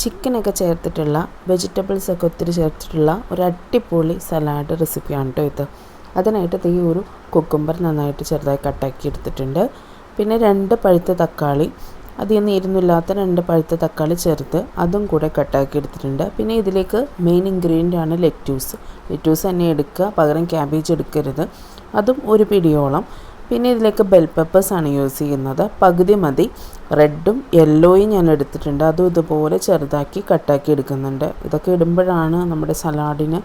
ചിക്കനൊക്കെ ചേർത്തിട്ടുള്ള വെജിറ്റബിൾസ് ഒക്കെ ഒത്തിരി ചേർത്തിട്ടുള്ള ഒരു അടിപൊളി സലാഡ് റെസിപ്പിയാണ് കേട്ടോ ഇത്. അതിനായിട്ട് ഈ ഒരു കുക്കുംബർ നന്നായിട്ട് ചെറുതായി കട്ടാക്കി എടുത്തിട്ടുണ്ട്. പിന്നെ രണ്ട് പഴുത്ത തക്കാളി അതിന്ന് ഇരുന്നില്ലാത്ത രണ്ട് പഴുത്ത തക്കാളി ചേർത്ത് അതും കൂടെ കട്ടാക്കി എടുത്തിട്ടുണ്ട്. പിന്നെ ഇതിലേക്ക് മെയിൻ ഇൻഗ്രീഡിയന്റ് ആണ് ലെറ്റ്യൂസ് ലെറ്റ്യൂസ് തന്നെ എടുക്കുക പകരം ക്യാബേജ് എടുക്കരുത്. അതും ഒരു പിടിയോളം. പിന്നെ ഇതിലേക്ക് ബെൽ പെപ്പേഴ്സ് ആണ് യൂസ് ചെയ്യുന്നത്. പകുതി മതി. റെഡും യെല്ലോയും ഞാൻ എടുത്തിട്ടുണ്ട്. അതും ഇതുപോലെ ചെറുതാക്കി കട്ടാക്കി എടുക്കുന്നുണ്ട്. ഇതൊക്കെ ഇടുമ്പോഴാണ് നമ്മുടെ സലാഡിന്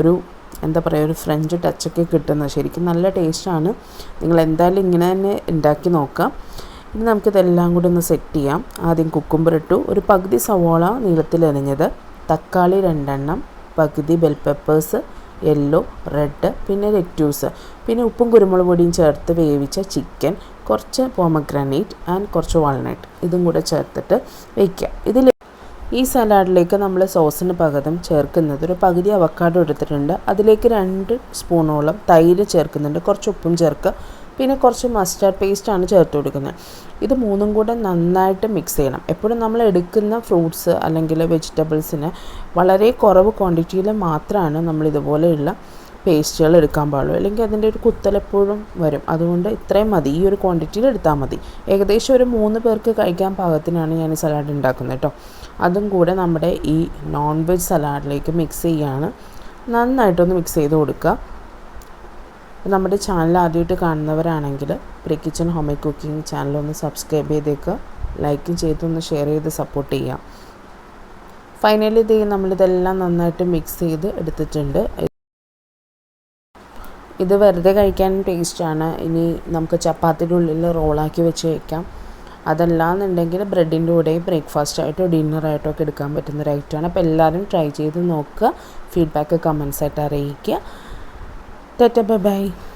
ഒരു എന്താ പറയുക ഒരു ഫ്രഞ്ച് ടച്ചൊക്കെ കിട്ടുന്നത്. ശരിക്കും നല്ല ടേസ്റ്റാണ് നിങ്ങൾ എന്തായാലും ഇങ്ങനെ തന്നെ ഉണ്ടാക്കി നോക്കാം. ഇനി നമുക്കിതെല്ലാം കൂടി ഒന്ന് സെറ്റ് ചെയ്യാം. ആദ്യം കുക്കുംബർ ഇട്ടു. ഒരു പകുതി സവോള നീളത്തിലരിഞ്ഞത് തക്കാളി രണ്ടെണ്ണം. പകുതി ബെൽ പെപ്പേഴ്സ് യെല്ലോ റെഡ് പിന്നെ ലെറ്റ്യൂസ് പിന്നെ ഉപ്പും കുരുമുളക് പൊടിയും ചേർത്ത് വേവിച്ച ചിക്കൻ കുറച്ച് പോമഗ്രാനൈറ്റ് ആൻഡ് കുറച്ച് വാൾനട്ട് ഇതും കൂടെ ചേർത്തിട്ട് വയ്ക്കുക. ഇതിൽ ഈ സലാഡിലേക്ക് നമ്മൾ സോസിന് പകരം ചേർക്കുന്നത് ഒരു പകുതി അവക്കാഡോ എടുത്തിട്ടുണ്ട്. അതിലേക്ക് രണ്ട് സ്പൂണോളം തൈര് ചേർക്കുന്നുണ്ട്. കുറച്ച് ഉപ്പും ചേർക്കുക. പിന്നെ കുറച്ച് മസ്റ്റാർഡ് പേസ്റ്റാണ് ചേർത്ത് കൊടുക്കുന്നത്. ഇത് മൂന്നും കൂടെ നന്നായിട്ട് മിക്സ് ചെയ്യണം. എപ്പോഴും നമ്മൾ എടുക്കുന്ന ഫ്രൂട്ട്സ് അല്ലെങ്കിൽ വെജിറ്റബിൾസിന് വളരെ കുറവ് ക്വാണ്ടിറ്റിയിൽ മാത്രമാണ് നമ്മൾ ഇതുപോലെയുള്ള പേസ്റ്റുകൾ എടുക്കാൻ പാടുള്ളൂ. അല്ലെങ്കിൽ അതിന്റെ ഒരു കുത്തലെപ്പോഴും വരും. അതുകൊണ്ട് ഇത്രയും മതി. ഈ ഒരു ക്വാണ്ടിറ്റിയിൽ എടുത്താൽ മതി. ഏകദേശം ഒരു മൂന്ന് പേർക്ക് കഴിക്കാൻ പാകത്തിനാണ് ഞാൻ ഈ സലാഡ് ഉണ്ടാക്കുന്നത് കേട്ടോ അതും കൂടെ നമ്മുടെ ഈ നോൺ വെജ് സലാഡിലേക്ക് മിക്സ് ചെയ്യുകയാണ് നന്നായിട്ടൊന്ന് മിക്സ് ചെയ്ത് കൊടുക്കുക. നമ്മുടെ ചാനൽ ആദ്യമായിട്ട് കാണുന്നവരാണെങ്കിൽ pre kitchen home cooking channel ഒന്ന് സബ്സ്ക്രൈബ് ചെയ്തേക്കുക. ലൈക്കും ചെയ്തൊന്ന് ഷെയർ ചെയ്ത് സപ്പോർട്ട് ചെയ്യാം ഫൈനലി ഇത് നമ്മളിതെല്ലാം നന്നായിട്ട് മിക്സ് ചെയ്ത് എടുത്തിട്ടുണ്ട്. ഇത് വെറുതെ കഴിക്കാൻ ടേസ്റ്റാണ് ഇനി നമുക്ക് ചപ്പാത്തിന്റെ ഉള്ളിൽ റോളാക്കി വെച്ച് കഴിക്കാം അതല്ലാന്നുണ്ടെങ്കിൽ ബ്രെഡിന്റെ കൂടെ ബ്രേക്ക്ഫാസ്റ്റ് ആയിട്ടോ ഡിന്നറായിട്ടോ ഒക്കെ എടുക്കാൻ പറ്റുന്ന ഒരു ഐറ്റമാണ് അപ്പോൾ എല്ലാവരും ട്രൈ ചെയ്ത് നോക്കുക. ഫീഡ്ബാക്ക് കമൻസ് ആയിട്ട് അറിയിക്കുക. ta bye-bye.